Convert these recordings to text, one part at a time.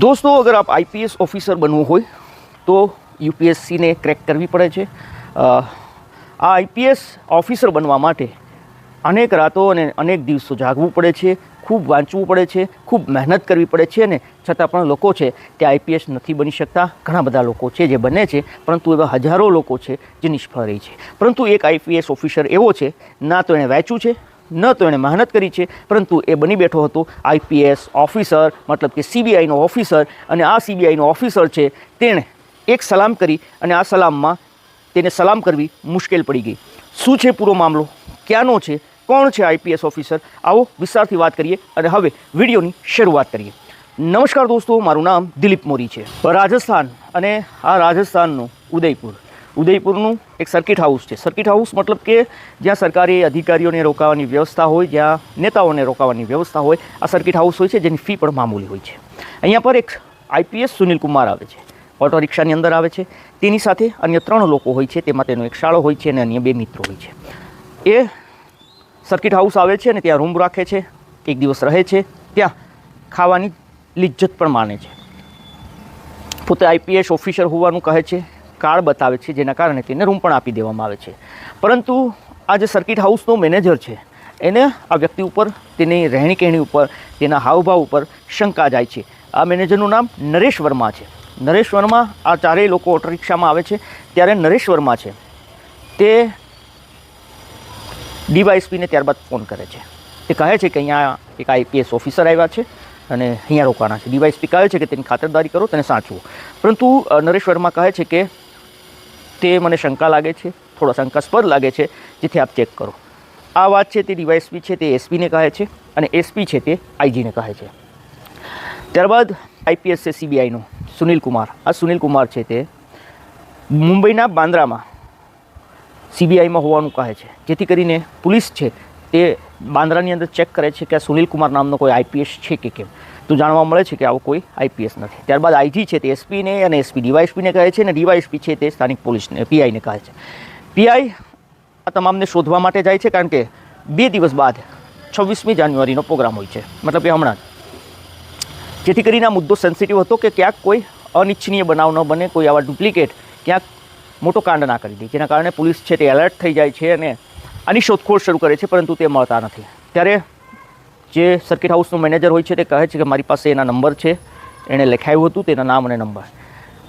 दोस्तों अगर आप आईपीएस ઓફિસર બનવું હોય તો યુપીએસસીને ક્રેક કરવી પડે છે અ, આ આઈપીએસ ઓફિસર બનવા માટે અનેક રાતો અને અનેક દિવસો જાગવું પડે છે ખૂબ વાંચવું પડે છે ખૂબ મહેનત કરવી પડે છે ને છતાં પણ લોકો છે તે આઈપીએસ નથી બની શકતા ઘણા બધા લોકો છે જે બને છે પરંતુ એવા હજારો લોકો છે જે નિષ્ફળ રહી છે પરંતુ એક આઈપીએસ ઓફિસર એવો છે ના તો એણે વાંચ્યું છે ન તો એણે મહેનત કરી છે, પરંતુ એ બની બેઠો હતો. આઈપીએસ ઓફિસર, મતલબ કે સીબીઆઈનો ઓફિસર અને આ સીબીઆઈનો ઓફિસર છે, તેણે એક સલામ કરી અને આ સલામમાં તેને સલામ કરવી મુશ્કેલ પડી ગઈ. શું છે પૂરો મામલો? ક્યાંનો છે? કોણ છે આઈપીએસ ઓફિસર? આવો વિસ્તારથી વાત કરીએ અને હવે વિડીયોની શરૂઆત કરીએ. નમસ્કાર દોસ્તો, મારું નામ દિલીપ મોરી છે. રાજસ્થાન અને આ રાજસ્થાનનું ઉદયપુર. ઉદયપુરનું એક સર્કિટ હાઉસ છે. સર્કિટ હાઉસ મતલબ કે જ્યાં સરકારી અધિકારીઓને રોકાવાની વ્યવસ્થા હોય, જ્યાં નેતાઓને રોકાવાની વ્યવસ્થા હોય, આ સર્કિટ હાઉસ હોય છે, જેની ફી પણ મામૂલી હોય છે. અહીંયા પર એક આઈપીએસ સુનિલ કુમાર આવે છે. ઓટો રિક્ષાની અંદર આવે છે. તેની સાથે અન્ય ત્રણ લોકો હોય છે. તેમાં તેનો એક શાળો હોય છે અને અન્ય બે મિત્રો હોય છે. એ સર્કિટ હાઉસ આવે છે અને ત્યાં રૂમ રાખે છે. એક દિવસ રહે છે. ત્યાં ખાવાની લિજ્જત પણ માને છે. પોતે આઈપીએસ ઓફિસર હોવાનું કહે છે. કાર્ડ બતાવે છે, જેના કારણે તેને રૂમ પણ આપી દેવામાં આવે છે. પરંતુ આ જે સર્કિટ હાઉસનો મેનેજર છે, એને આ વ્યક્તિ ઉપર, તેની રહેણી કહેણી ઉપર, તેના હાવભાવ ઉપર શંકા જાય છે. આ મેનેજરનું નામ નરેશ વર્મા છે. નરેશ વર્મા આ ચારેય લોકો ઓટો રિક્ષામાં આવે છે. ત્યારે નરેશ વર્મા છે. તે ડીવાયએસપીને ત્યારબાદ ફોન કરે છે. તે કહે છે કે અહીંયા એક આઈપીએસ ઓફિસર આવ્યા છે અને અહીંયા રોકાણા છે. ડીવાયએસપી કહે છે કે તેની ખાતરદારી કરો, તેને સાચવો. પરંતુ નરેશ વર્મા કહે છે કે તે મને શંકા લાગે છે, થોડો શંકાસ્પદ લાગે છે, જેથી આપ ચેક કરો. આ વાત છે તે ડીવાયએસપી છે, તે એસપીને કહે છે અને એસપી છે તે આઈજીને કહે છે. ત્યારબાદ આઈપીએસ છે સીબીઆઈનો, સુનિલ કુમાર. આ સુનિલ કુમાર છે તે મુંબઈના બાંદ્રામાં સીબીઆઈમાં હોવાનું કહે છે. જેથી કરીને પોલીસ છે તે બાંદ્રાની અંદર ચેક કરે છે કે આ સુનિલ કુમાર નામનો કોઈ આઈપીએસ છે કે કેમ. તો જાણવા મળે છે કે આવો કોઈ આઈપીએસ નથી. ત્યારબાદ આઈજી છે તે એસપીને અને એસપી ડીવાયએસપીને કહે છે અને ડીવાયએસપી છે તે સ્થાનિક પોલીસને પીઆઈને કહે છે. પીઆઈ આ તમામને શોધવા માટે જાય છે કારણ કે બે દિવસ બાદ છવ્વીસમી જાન્યુઆરીનો પ્રોગ્રામ હોય છે. મતલબ કે હમણાં. જેથી કરીને આ મુદ્દો સેન્સિટિવ હતો કે ક્યાંક કોઈ અનિચ્છનીય બનાવ ન બને, કોઈ આવા ડુપ્લિકેટ ક્યાંક મોટો કાંડ ના કરી દે. જેના કારણે પોલીસ છે તે એલર્ટ થઈ જાય છે અને આની શોધખોળ શરૂ કરે છે, પરંતુ તે મળતા નથી. ત્યારે જે સર્કિટ હાઉસનો મેનેજર હોય છે તે કહે છે કે મારી પાસે એના નંબર છે. એણે લખાયું હતું તેના નામ અને નંબર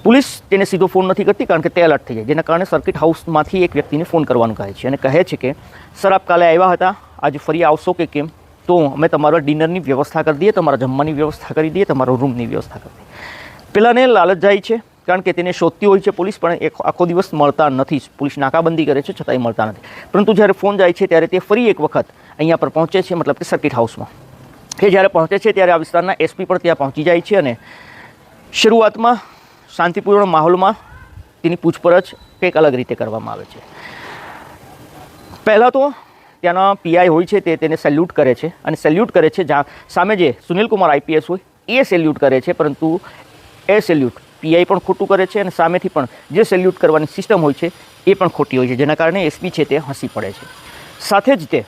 પોલીસ તેને સીધો ફોન નથી કરતી કારણ કે તે એલર્ટ થઈ જાય. જેના કારણે સર્કિટ હાઉસમાંથી એક વ્યક્તિને ફોન કરવાનું કહે છે અને કહે છે કે, સર, આપ કાલે આવ્યા હતા. આજે ફરી આવશો કે કેમ? તો અમે તમારા ડિનરની વ્યવસ્થા કરી દઈએ, તમારા જમવાની વ્યવસ્થા કરી દઈએ, તમારા રૂમની વ્યવસ્થા કરી દઈએ. પહેલાંને લાલચ જાય છે. કારણ કે તેને શોધતી હોય છે પોલીસ, પણ એક આખો દિવસ મળતા નથી પોલીસ નાકાબંધી કરે છે, છતાંય મળતા નથી. પરંતુ જ્યારે ફોન જાય છે, ત્યારે તે ફરી એક વખત અહીંયા પર પહોંચે છે, મતલબ કે સર્કિટ હાઉસમાં. કે જ્યારે પહોંચે છે, ત્યારે આ વિસ્તારના એસપી પણ ત્યાં પહોંચી જાય છે અને શરૂઆતમાં શાંતિપૂર્ણ માહોલમાં તેની પૂછપરછ કંઈક અલગ રીતે કરવામાં આવે છે. પહેલાં તો ત્યાંના પીઆઈ હોય છે, તે તેને સેલ્યુટ કરે છે. અને સેલ્યુટ કરે છે, જ્યાં સામે જે સુનિલ કુમાર આઈપીએસ હોય, એ સેલ્યુટ કરે છે, પરંતુ એ સેલ્યુટ પીઆઈ પણ ખોટું કરે છે અને સામેથી પણ જે સેલ્યુટ કરવાની સિસ્ટમ હોય છે, એ પણ ખોટી હોય છે. જેના કારણે એસપી છે તે હસી પડે છે. સાથે જ તે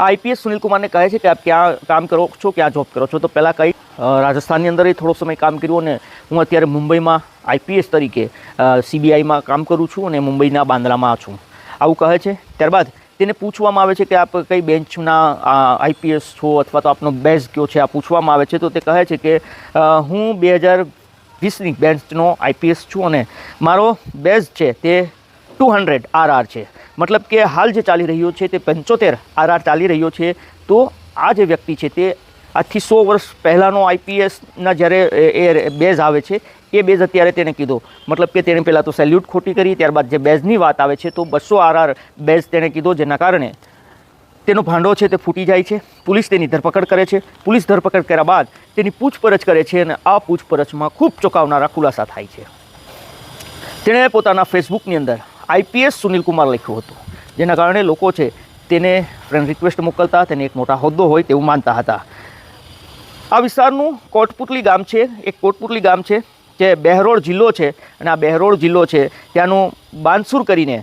આઈપીએસ સુનિલ કુમારને કહે છે કે આપ ક્યાં કામ કરો છો, ક્યાં જોબ કરો છો? તો પહેલાં કઈ રાજસ્થાનની અંદર એ થોડો સમય કામ કર્યું અને હું અત્યારે મુંબઈમાં આઈપીએસ તરીકે સીબીઆઈમાં કામ કરું છું અને મુંબઈના બાંદ્રામાં છું. આવું કહે છે. ત્યારબાદ તેને પૂછવામાં આવે છે કે આપ કઈ બેન્ચના આઈપીએસ છો અથવા તો આપનો બેઝ કયો છે? આ પૂછવામાં આવે છે. તો તે કહે છે કે હું બે હજાર વીસની બેન્ચનો આઈપીએસ છું અને મારો બેઝ છે તે ટુ હંડ્રેડ આરઆર છે. મતલબ કે હાલ જે ચાલી રહ્યો છે તે પંચોતેર આરઆર ચાલી રહ્યો છે, તો આ જે વ્યક્તિ છે તે આજથી સો વર્ષ પહેલાંનો આઈપીએસના જ્યારે એ બેઝ આવે છે, એ બેઝ અત્યારે તેને કીધો. મતલબ કે તેણે પહેલાં તો સેલ્યુટ ખોટી કરી, ત્યારબાદ જે બેઝની વાત આવે છે, તો બસો આરઆર બેઝ તેણે કીધો, જેના કારણે તેનો ભાંડો છે તે ફૂટી જાય છે. પોલીસ તેની ધરપકડ કરે છે. પોલીસ ધરપકડ કર્યા બાદ તેની પૂછપરછ કરે છે અને આ પૂછપરછમાં ખૂબ ચોંકાવનારા ખુલાસા થાય છે. તેણે પોતાના ફેસબુકની અંદર આઈપીએસ સુનિલ કુમાર લખ્યું હતું, જેના કારણે લોકો છે તેને ફ્રેન્ડ રિક્વેસ્ટ મોકલતા, તેને એક મોટા હોદ્દો હોય તેવું માનતા હતા. આ વિસ્તારનું કોટપુટલી ગામ છે, એક કોટપુટલી ગામ છે, જે બહેરોળ જિલ્લો છે અને આ બહેરોળ જિલ્લો છે, ત્યાંનું બાનસુર કરીને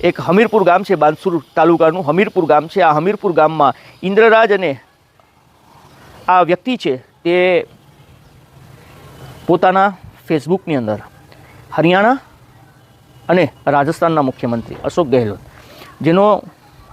એક હમીરપુર ગામ છે, બાંસુર તાલુકાનું હમીરપુર ગામ છે. આ હમીરપુર ગામમાં ઇન્દ્રરાજ અને આ વ્યક્તિ છે તે પોતાના ફેસબુકની અંદર હરિયાણા અને રાજસ્થાનના મુખ્યમંત્રી અશોક ગેહલોત. જેનો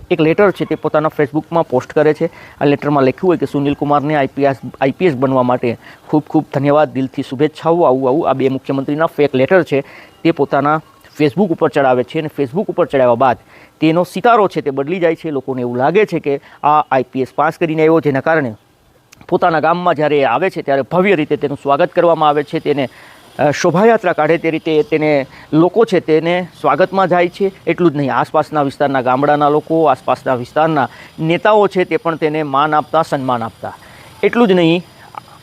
એક લેટર છે તે પોતાના ફેસબુકમાં પોસ્ટ કરે છે. આ લેટરમાં લખ્યું હોય કે સુનિલ કુમારને આઈપીએસ આઈપીએસ બનવા માટે ખૂબ ખૂબ ધન્યવાદ, દિલથી શુભેચ્છાઓ, આવું આવું. આ બે મુખ્યમંત્રીના ફેક લેટર છે. તે પોતાના ફેસબુક ઉપર ચડાવે છે અને ફેસબુક ઉપર ચડાવ્યા બાદ તેનો સિતારો છે તે બદલી જાય છે. લોકોને એવું લાગે છે કે આ આઈપીએસ પાસ કરીને આવ્યો, જેના કારણે પોતાના ગામમાં જ્યારે આવે છે ત્યારે ભવ્ય રીતે તેનું સ્વાગત કરવામાં આવે છે. તેને શોભાયાત્રા કાઢે તે રીતે તેને લોકો છે તેને સ્વાગતમાં જાય છે. એટલું જ નહીં, આસપાસના વિસ્તારના ગામડાના લોકો, આસપાસના વિસ્તારના નેતાઓ છે તે પણ તેને માન આપતા, સન્માન આપતા. એટલું જ નહીં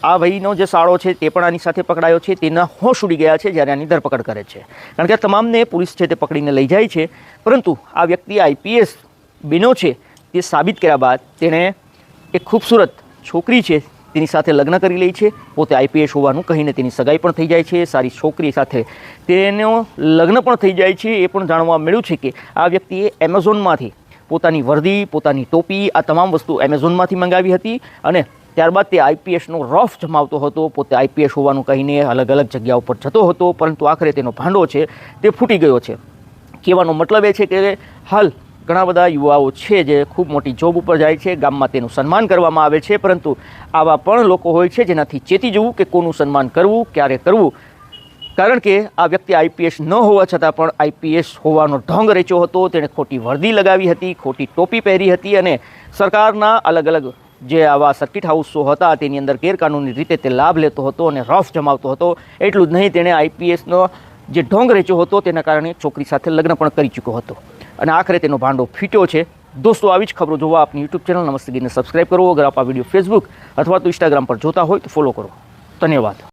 આ ભાઈનો જે સાળો છે તે પણ આની સાથે પકડાયો છે. તેના હોશ ઉડી ગયા છે જ્યારે આની ધરપકડ કરે છે. કારણ કે આ તમામને પોલીસ છે તે પકડીને લઈ જાય છે. પરંતુ આ વ્યક્તિ આઈપીએસ બેનો છે તે સાબિત કર્યા બાદ તેણે એક ખૂબસૂરત છોકરી છે તેની સાથે લગ્ન કરી લે છે. પોતે આઈપીએસ હોવાનું કહીને તેની સગાઈ પણ થઈ જાય છે. સારી છોકરી સાથે તેનો લગ્ન પણ થઈ જાય છે. એ પણ જાણવા મળ્યું છે કે આ વ્યક્તિએ એમેઝોનમાંથી પોતાની વર્દી, પોતાની ટોપી, આ તમામ વસ્તુ એમેઝોનમાંથી મંગાવી હતી અને ત્યારબાદ તે આઈપીએસનો રફ જમાવતો હતો. પોતે આઈપીએસ હોવાનું કહીને અલગ અલગ જગ્યાઓ પર જતો હતો, પરંતુ આખરે તેનો ભાંડો છે તે ફૂટી ગયો છે. કહેવાનો મતલબ એ છે કે હાલ ઘણા બધા યુવાઓ છે જે ખૂબ મોટી જોબ ઉપર જાય છે, ગામમાં તેનું સન્માન કરવામાં આવે છે, પરંતુ આવા પણ લોકો હોય છે જેનાથી ચેતી જવું કે કોનું સન્માન કરવું, ક્યારે કરવું. કારણ કે આ વ્યક્તિ આઈપીએસ ન હોવા છતાં પણ આઈપીએસ હોવાનો ઢોંગ રેચ્યો હતો. તેણે ખોટી વર્દી લગાવી હતી, ખોટી ટોપી પહેરી હતી અને સરકારના અલગ અલગ જે આવા સર્કિટ હાઉસો હતા, તેની અંદર ગેરકાનૂની રીતે તે લાભ લેતો હતો અને રફ જમાવતો હતો. એટલું જ નહીં, તેણે આઈપીએસનો જે ઢોંગ રેચ્યો હતો, તેના કારણે છોકરી સાથે લગ્ન પણ કરી ચૂક્યો હતો. અને આખરે તેનો ભાંડો ફીટ્યો છે. દોસ્તો, આવી જ ખબરો જોવા આપની યુટ્યુબ ચેનલ નમસ્તે ગીરને સબસ્ક્રાઇબ કરો. અગર આપ આ વીડિયો ફેસબુક અથવા તો ઇન્સ્ટાગ્રામ પર જોતા હોય તો ફોલો કરો. ધન્યવાદ.